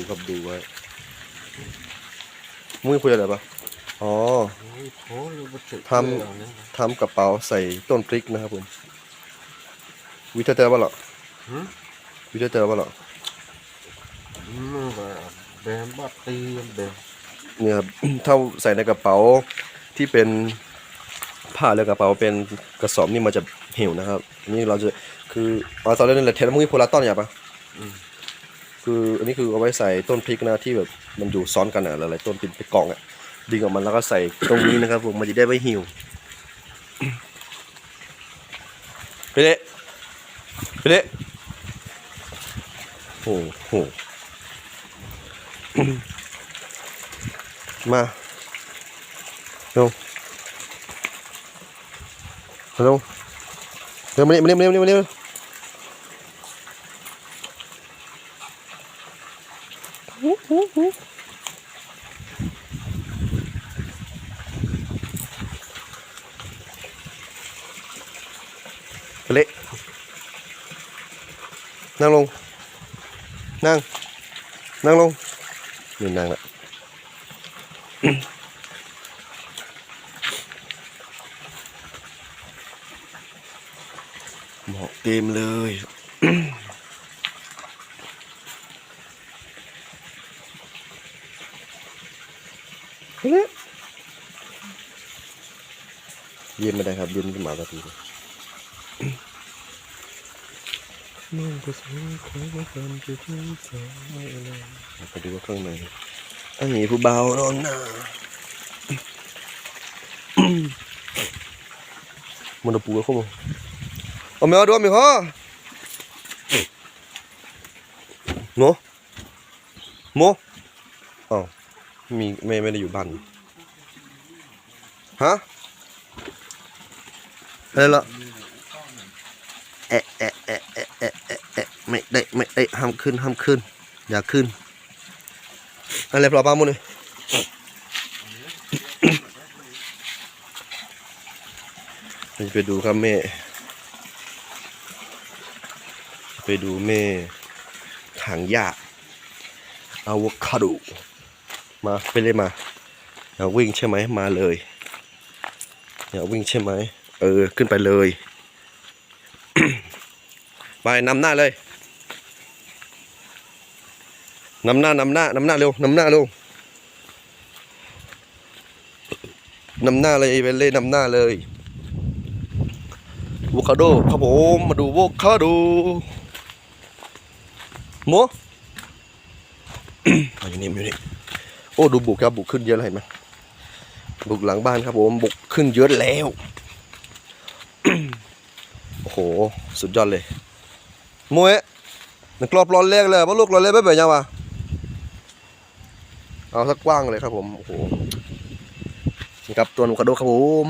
ดูครับดูไว้มึงคุยอะไรปะอ๋อโอ้ยโอ้ยบ่ถึงทำทำกระเป๋าใส่ต้นพริกนะครับผมวิธีเจอป่ะหรอหืมวิธีเจอป่ะหรอมันก็แบบบัดตีแบบเนี่ยครับถ้าใส่ในกระเป๋าที่เป็นผ้าแล้วกระเป๋าเป็นกระสอบนี่มันจะเหี่ยวนะครับอันนี่เราจะคือเอาตอนแรกนี่แหละเทนมุ้ยโพลาต้อนอย่าปะอืม คืออันนี้คือเอาไว้ใส่ต้นพริกนะที่แบบมันอยู่ซ้อนกันอะหลายๆต้นเป็นเป็นกล่องอะดึงออกมาแล้วก็ใส่ตรงนี้นะครับผมมันจะได้ไม่หิวไปเลยไปเลยโอ้โหมาเร็วเร็วเร็วมานี่มานี่มานี่มานี่มานี่ไป เลยนั่งลง นั่ง นั่งลงนี่นั่งละหมอกเต็มเลยเย็นไม่ได้ครับเย็นขึ้นมาสักที ลยมองไปสูงคอยว่ากันจะถึงสายอะไรไปดูว่าข้างในอันนี้ผู้เบานอนหน้ามันจะปูแล้วเข้ามาเอาไม่เอาด้วยไม่พอโนโมอ้าวมีไม่ไม่ได้อยู่บ้านฮะอะไรล่ะเอะเอะเอะเอะเอะเอะเอะ ไม่ได้ไม่ได้ห้ามขึ้นห้ามขึ้น อย่าขึ้นอะไรปลาบ้ามุนเลยไปดูครับแม่ ไปดูแม่ถังหญ้าอะโวคาโดมาไปเลยมาอยาวิ่งใช่ไหมมาเลยอยาวิ่งใช่ไหมเออ ขึ้นไปเลย ไปนำหน้าเลย นำหน้านำหน้านำหน้าเร็วนำหน้าเร็วนำหน้าเลยไปเลยนำหน้าเลยอะโวคาโดครับผมมาดูอะโวคาโดโมเอาอยู่นี่อยู่นี่โอ้ดูบุกครับบุกขึ้นเยอะเลยเห็นไหมบุกหลังบ้านครับผมบุกขึ้นเยอะแล้วโอ้โหสุดยอดเลยมเอะนักรอบร้อนแรกเลยว่าลูกร้อนแรกไม่เป็นยังวะ เอาสักกว้างเลยครับผมโอ้โหนี่ครับตัวหนูกระโดดครับผม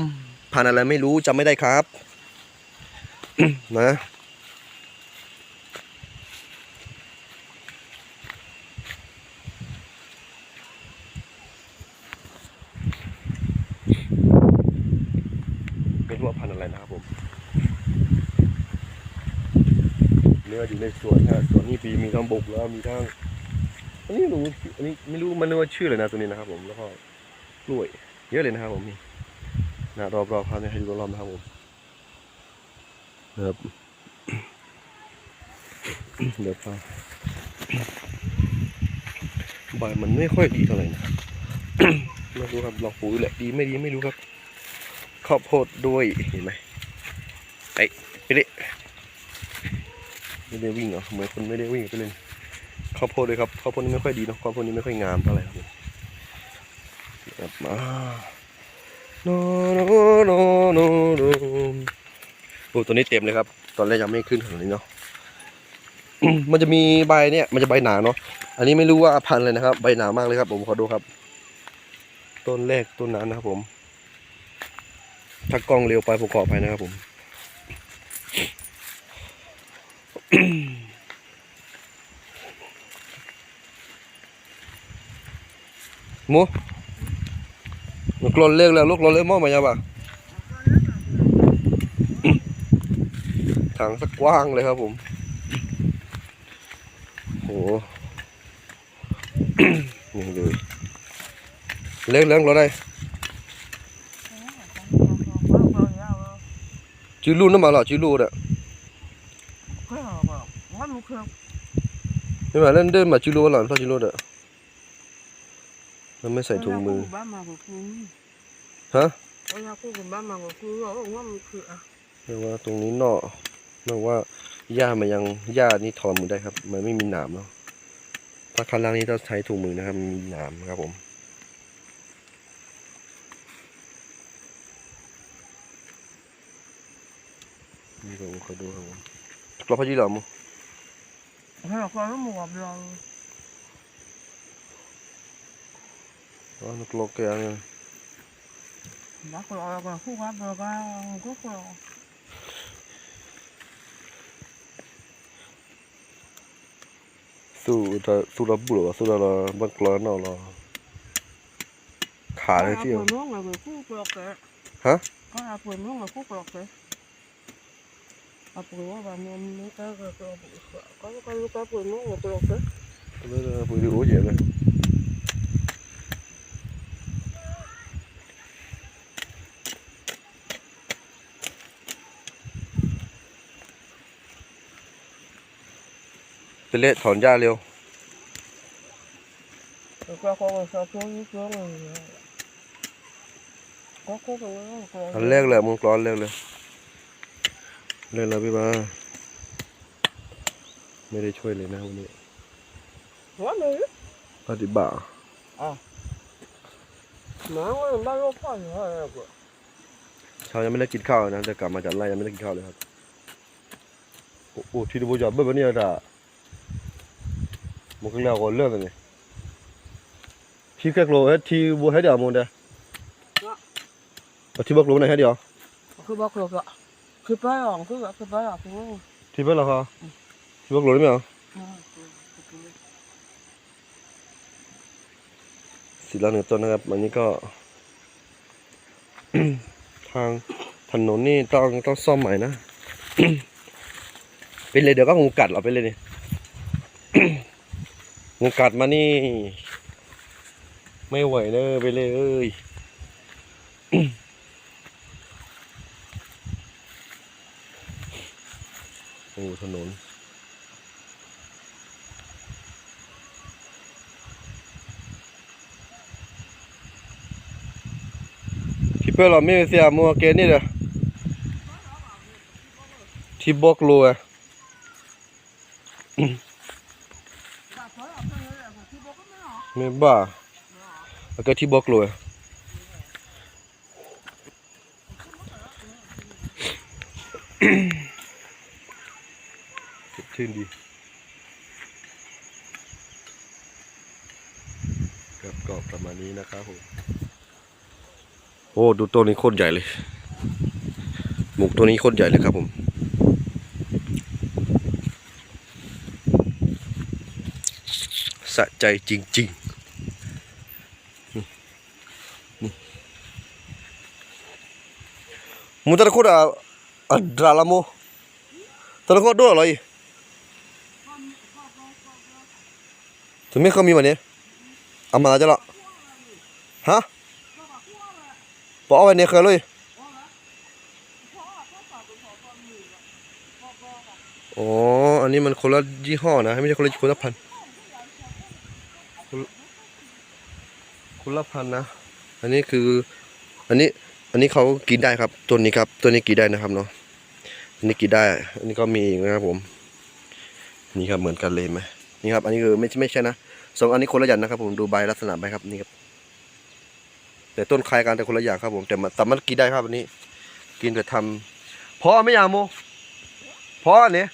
พันอะไรไม่รู้จำไม่ได้ครับนะไม่รู้ว่าพันอะไรนะครับผมเนื้ออยู่ในสวนฮะสวนนี้ปีมีทั้งบกแล้วมีทั้ง อันนี้หนูอันนี้ไม่รู้มันนึกว่าชื่ออะไรนะตัวนี้นะครับ ผมแล้วก็กล้วย เยอะเลยนะครับ ผมนี่นะรอบๆครับเนี่ยให้ดูรอบๆนะครับผมนะครับเดี๋ยวพาใบมันไม่ค่อยดีเท่าไหร่นะไม่รู้ครับลองปูดูแหละดีไม่ดีไม่รู้ครับข้าวโพดด้วยเห็นไหมไอ้ไปเดิไม่ได้วิ่งเหรอเหมือนคนไม่ได้วิ่งไปเลย ข้าวโพดด้วยครับข้าวโพดนี้ไม่ค่อยดีเนาะข้าวโพดนี้ไม่ค่อยงามเท่าไหร่ครับผมครับมาโนโนโนโนโนโอ้ตัวนี้เต็มเลยครับ ตอนแรกยังไม่ขึ้นขนาดนี้เนาะมันจะมีใบเนี่ย มันจะใบหนาเนาะอันนี้ไม่รู้ว่าพันธุ์อะไรนะครับ ใบหนามากเลยครับ ผมขอดูครับ ต้นแรกต้นนั้นนะครับผม ถ้ากล้องเร็วไปผมขออภัยนะครับผม mua lúc lo lên là lúc lo lên mua mà nha bà ถังสักกว้างเลยครับผมโหนี่ดูเล็กเลี้ยงเราได้จีรูนั่นมาหรอจีรูเนี่ยนี่มาเล่นเดินมาจีรูหรอพ่อจีรูเนี่ย มันไม่ใส่ถุงมือฮะเรียกว่าตรงนี้เนาะเรียกว่าหญ้ามันยังหญ้านี่ถอนมือได้ครับ มันไม่มีหนามเนาะถ้าคันล่างนี้ต้องใช้ถุงมือนะครับมีหนามครับผมนี่ผมขอดูครับผมกรอบพอดีหรอมึงอ๋อนกโลกแกเนี่ย สู้จะสู้รับบุหรี่สู้เราบังกลอนเอาเราขาเลยที่ฮะ có là quyền nó là phúc lộc đấy à quyền nó và mình nó có có có có có có quyền nó là lộc đấy ไม่ได้ปุ๋ยดูโอ้ย เจ๋งเลยไปเละถอนหญ้าเร็ว rồi qua qua sao xuống dưới xuống rồi có có cái nó อันแรกเลยมึงกรอนแรกเลยเล่นแล้วพี่มาไม่ได้ช่วยเลยนะวันนี้ quá này ปฏิบัติ mà nó bao nhiêu phải rồi เช้ายังไม่ได้กินข้าวนะแต่กลับมาจากไร่ยังไม่ได้กินข้าวเลยครับโอ้โหที่ดูจะเบื่อเนี่ยด่ามันก็เรียกว่าเรื่อง อะไรที่แค่โลเอที่บัวให้เดียวมึงเด้อที่บักโลไหนให้เดียว cứ bao lộc ạ cứ bao lòng cứ cứ bao lòng cứ ที่บักเหรอครับที่บักโลได้ไหมอะสิละหนึ่งต้นนะครับอันนี้ก็ทางถนนนี่ต้องต้องซ่อมใหม่นะ เป็นเลยเดี๋ยวก็งูกัดเราไปเลยนี่ งูกัดมานี่ ไม่ไหวเนอไปเลยเอ้ยโอ้ถนนที่เพื่อนเราไม่เสียมัวเกนี่เด้อที่บอกลัว ไม่บ้าแล้วก็ที่บอกลัวสดชื่นดีครับก็ประมาณนี้นะครับผมโอ้ดูตัวนี้โคตรใหญ่เลยหมูตัวนี้โคตรใหญ่เลยครับผมสะใจจริง ๆนี่นี่ มูตะโคดอะอะดราลาโมตะโคดด้วยอะไรถึงไม่เขามีวันนี้เอามาจะละฮะ bỏ vào này khởi luôn Ồ, anh ấy mình khổ là gì họ nè, hay ไม่ใช่คนละคนละพันคนละพันนะ อันนี้คือ อันนี้ อันนี้เขากินได้ครับ ตัวนี้ครับ ตัวนี้กินได้นะครับเนาะอันนี้กินได้ อันนี้ก็มีอีกนะครับผม นี่ครับเหมือนกันเลยไหมนี่ครับ อันนี้คือไม่ใช่ไม่ใช่นะสองอันนี้คนละอย่างนะครับ ผมดูใบลักษณะใบครับนี่ครับแต่ต้นคล้ายกันแต่คนละอย่างครับผมแต่มันสามารถกินได้ครับอันนี้ กินแต่ทำพอไม่ยางโมพออันนี้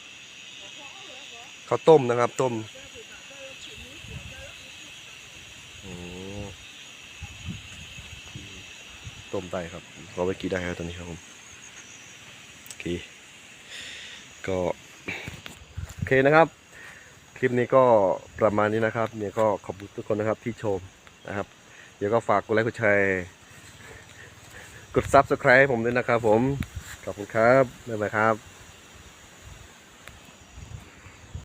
ข้าต้มนะครับ ต้มโอ้ ต้มได้ครับเราไปกินได้ครับตอนนี้ครับผมโอเคก็โอเคนะครับ คลิปนี้ก็ประมาณนี้นะครับ เนี่ยก็ขอบคุณทุกคนนะครับที่ชมนะครับ เดี๋ยวก็ฝากกดไลค์กดแชร์กดซับสไคร b e ผมด้วยนะครับผม ขอบคุณครับบ๊ายบายครับ